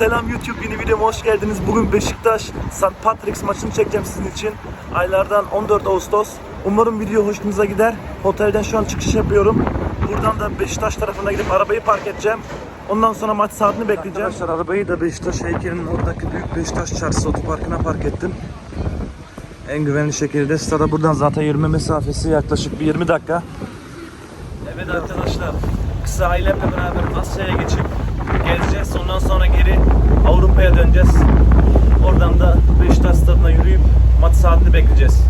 Selam YouTube yeni videoma hoş geldiniz. Bugün Beşiktaş St. Patrick's maçını çekeceğim sizin için. Aylardan 14 Ağustos. Umarım video hoşunuza gider. Otelden şu an çıkış yapıyorum. Buradan da Beşiktaş tarafına gidip arabayı park edeceğim. Ondan sonra maç saatini bekleyeceğim. Arkadaşlar arabayı da Beşiktaş heykelinin oradaki büyük Beşiktaş Çarşısı otoparkına park ettim. En güvenli şekilde. Stada buradan zaten yürüme mesafesi yaklaşık bir 20 dakika. Evet arkadaşlar, kısa ailemle beraber Asya'ya geçip gezeceğiz. Ondan sonra geri Avrupa'ya döneceğiz. Oradan da Beşiktaş stadına yürüyüp maç saatini bekleyeceğiz.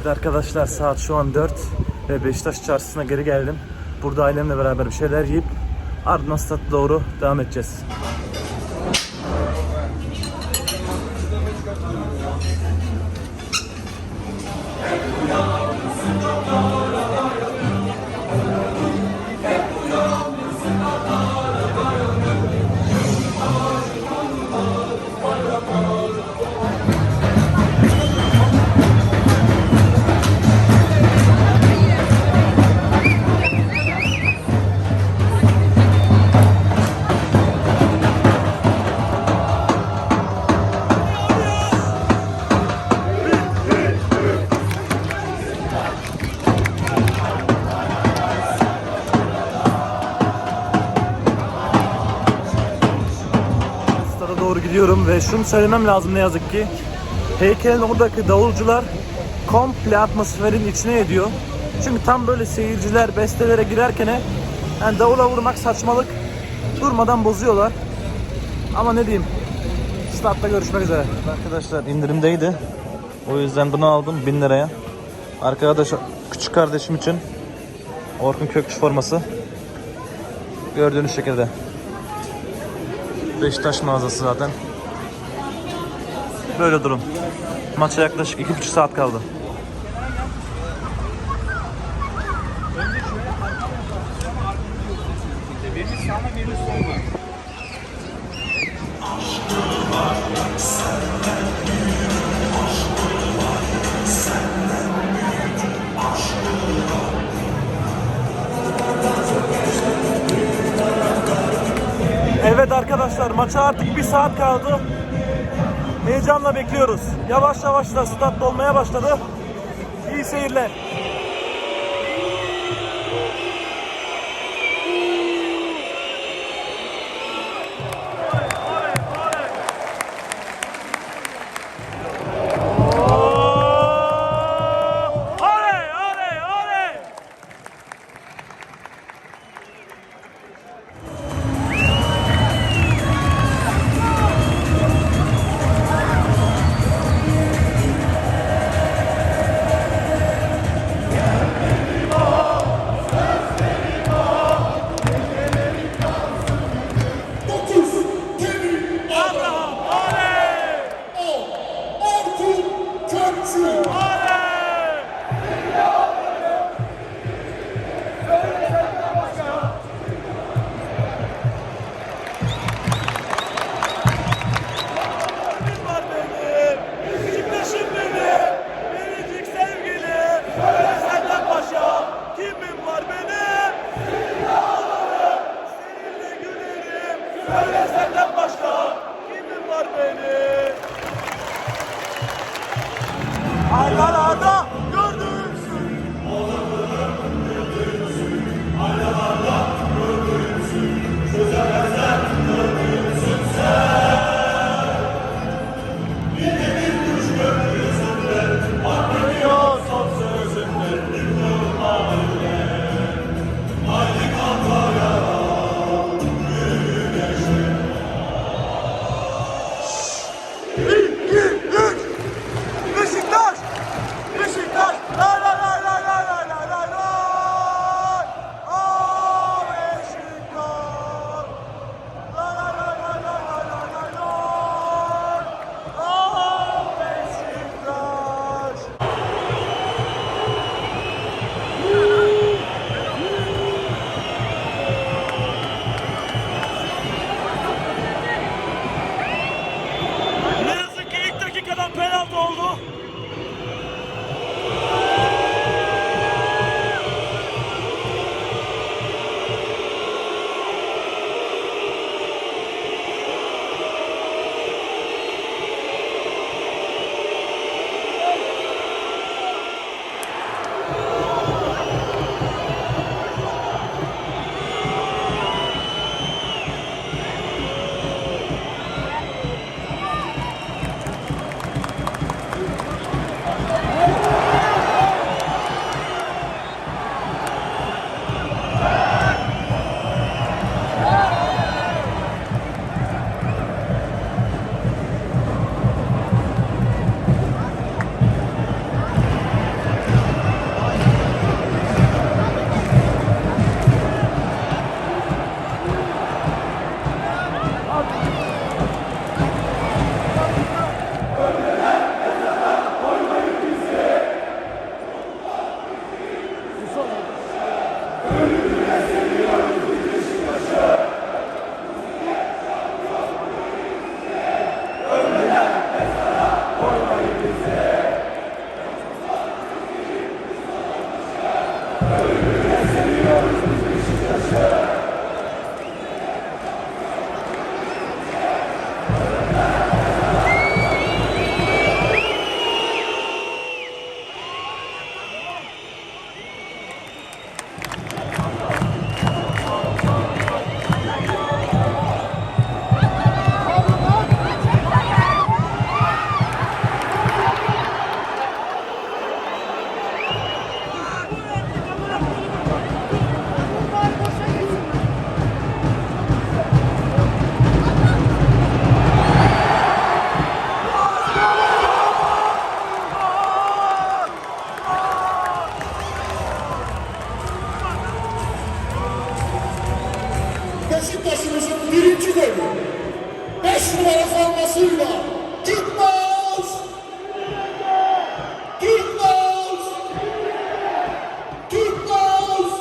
Evet arkadaşlar saat şu an 4 ve Beşiktaş çarşısına geri geldim. Burada ailemle beraber bir şeyler yiyip ardından doğru devam edeceğiz. Ve şunu söylemem lazım ne yazık ki. Heykelin oradaki davulcular komple atmosferin içine ediyor. Çünkü tam böyle seyirciler bestelere girerken yani davula vurmak saçmalık. Durmadan bozuyorlar. Ama ne diyeyim. Statta görüşmek üzere. Arkadaşlar indirimdeydi. O yüzden bunu aldım 1000 liraya. Arkadaş küçük kardeşim için Orkun Kökçü forması. Gördüğünüz şekilde. Beşiktaş mağazası zaten. Böyle durum. Maça yaklaşık iki buçuk saat kaldı. Evet arkadaşlar maça artık bir saat kaldı. Heyecanla bekliyoruz. Yavaş yavaş da stat dolmaya başladı. İyi seyirler. Nerede senden başka kimin var beni? Aylar Arda! Tutmaz. Tutmaz. Tutmaz.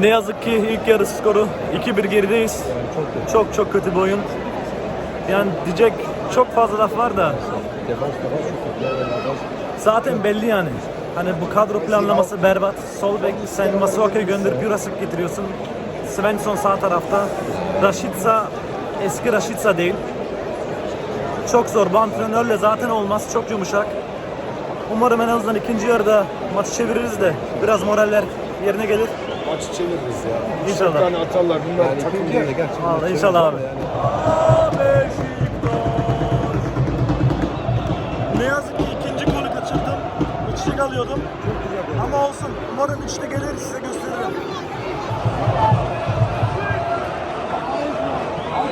Ne yazık ki ilk yarı skoru 2-1 gerideyiz. Çok çok kötü bir oyun. Yani diyecek çok fazla laf var da. Zaten belli yani. Hani bu kadro planlaması berbat. Sol bek sen Masuaku'yu gönderip Jurasik getiriyorsun. Svensson sağ tarafta. Rashica eski Rashica değil. Çok zor. Bu antrenörle zaten olmaz. Çok yumuşak. Umarım en azından ikinci yarıda maçı çeviririz de biraz moraller yerine gelir. Maçı çeviririz ya. İnşallah. Bir tane atarlar bunlar takım değil. Vallahi inşallah abi. Ne yazık ki ikinci golü kaçırdım. İçlik alıyordum. Ama olsun. Umarım üçte gelir size gösteririm.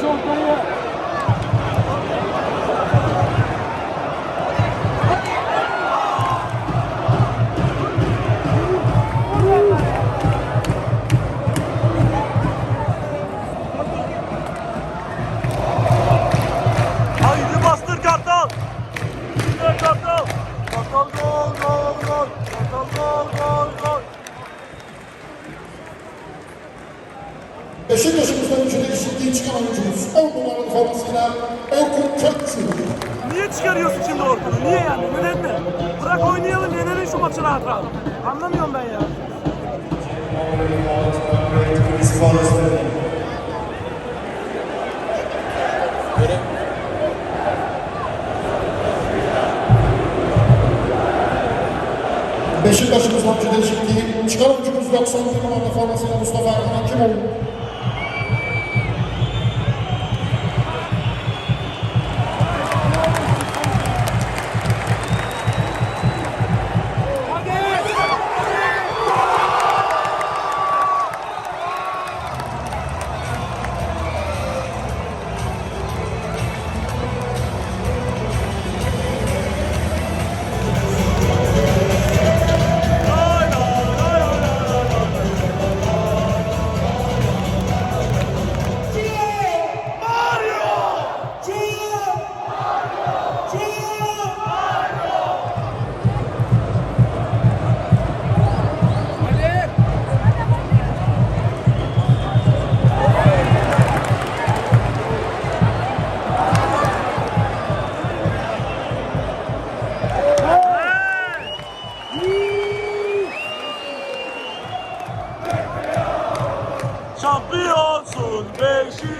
John Mayer. Rahat rahat. Anlamıyorum ben ya. Şampiyonsun Beşiktaş.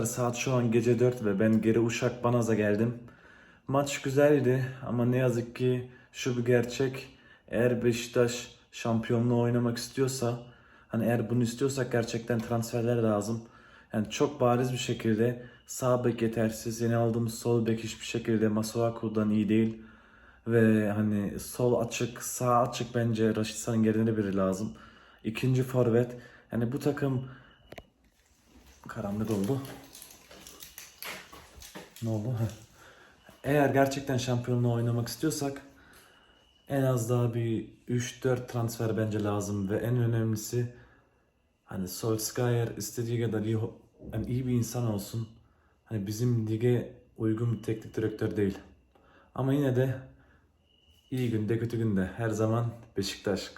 Arkadaşlar saat şu an gece 4 ve ben geri Uşak Banaz'a geldim. Maç güzeldi ama ne yazık ki şu bir gerçek. Eğer Beşiktaş şampiyonluğu oynamak istiyorsa hani eğer bunu istiyorsak gerçekten transferler lazım. Yani çok bariz bir şekilde sağ bek yetersiz. Yeni aldığımız sol bek hiçbir şekilde Masuaku'dan iyi değil. Ve hani sol açık, sağ açık bence Raşitsa'nın yerine biri lazım. İkinci forvet. Yani bu takım Karanlık oldu. Ne oldu? Eğer gerçekten şampiyonluğu oynamak istiyorsak en az daha bir 3-4 transfer bence lazım ve en önemlisi hani Solskjaer istediği kadar iyi, yani iyi bir insan olsun. Hani bizim lige uygun bir teknik direktör değil. Ama yine de iyi günde kötü günde her zaman Beşiktaş.